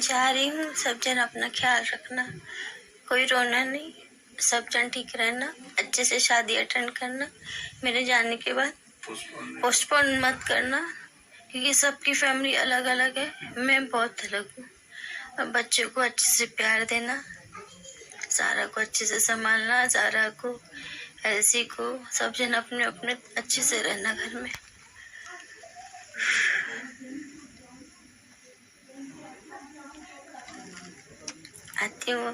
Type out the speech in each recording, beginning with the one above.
जा रही हूँ, सब जन अपना ख्याल रखना। कोई रोना नहीं, सब जन ठीक रहना, अच्छे से शादी अटेंड करना, मेरे जाने के बाद पोस्टपोन मत करना, क्योंकि सबकी फैमिली अलग अलग है, मैं बहुत अलग हूँ। बच्चों को अच्छे से प्यार देना सारा को अच्छे से संभालना सारा को ऐसी को सब जन अपने अपने अच्छे से रहना घर में। आती हूँ।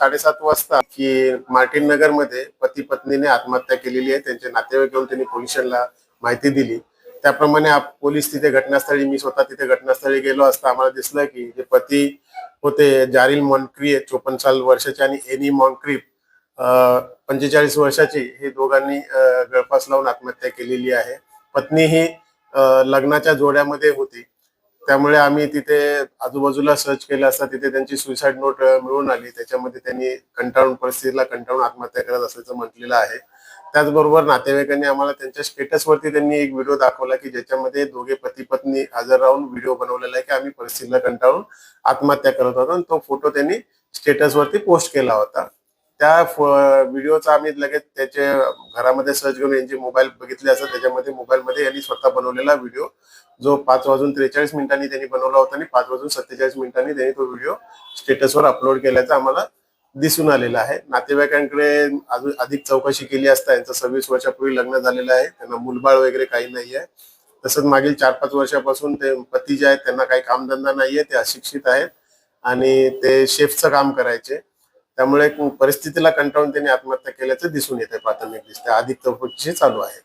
साडेसात वाजता की मार्टिन नगरमध्ये पती पत्नीने आत्महत्या केलेली आहे. त्यांचे नातेवाईक येऊन त्यांनी पोलिसांना माहिती दिली. त्याप्रमाणे पोलीस तिथे घटनास्थळी मी स्वतः तिथे घटनास्थळी गेलो असता आम्हाला दिसलं की जे पती होते जारील मॉन्क्री चोपन्न साल वर्षाचे आणि एनी मॉन्क्रीप पंचेचाळीस वर्षाची हे दोघांनी गळफास लावून आत्महत्या केलेली आहे. पत्नी ही लग्नाच्या जोड्यामध्ये होती. त्यामुळे आम्ही तिथे आजूबाजूला सर्च केलं असता तिथे त्यांची सुसाईड नोट मिळून आली. त्याच्यामध्ये त्यांनी कंटाळून परिस्थितीला कंटाळून आत्महत्या करत असल्याचं म्हटलेलं आहे. त्याचबरोबर नातेवाईकांनी आम्हाला त्यांच्या स्टेटसवरती त्यांनी एक व्हिडिओ दाखवला की ज्याच्यामध्ये दोघे पती पत्नी हजर राहून व्हिडिओ बनवलेला आहे की आम्ही परिस्थितीला कंटाळून आत्महत्या करत होतो. आणि तो फोटो त्यांनी स्टेटसवरती पोस्ट केला होता. त्या व्हिडिओचा आम्ही लगेच त्याचे घरामध्ये सर्च करून यांचे मोबाईल बघितले असं त्याच्यामध्ये मोबाईलमध्ये यांनी स्वतः बनवलेला व्हिडिओ जो पाच वाजून त्रेचाळीस मिनिटांनी त्यांनी बनवला होता आणि पाच वाजून सत्तेचाळीस मिनिटांनी त्यांनी तो व्हिडिओ स्टेटसवर अपलोड केल्याचा आम्हाला दिसून आलेलं आहे. नातेवाईकांकडे अजून अधिक चौकशी केली असता यांचं सव्वीस वर्षापूर्वी लग्न झालेलं आहे. त्यांना मुलबाळ वगैरे काही नाही आहे तसंच मागील चार पाच वर्षापासून ते पती जे आहेत त्यांना काही कामधंदा नाहीये. ते अशिक्षित आहेत आणि ते शेफचं काम करायचे. त्यामुळे परिस्थितीला कंटाळून त्यांनी आत्महत्या केल्याचं दिसून येते प्राथमिक दिसते अधिक चौकशी चालू आहे.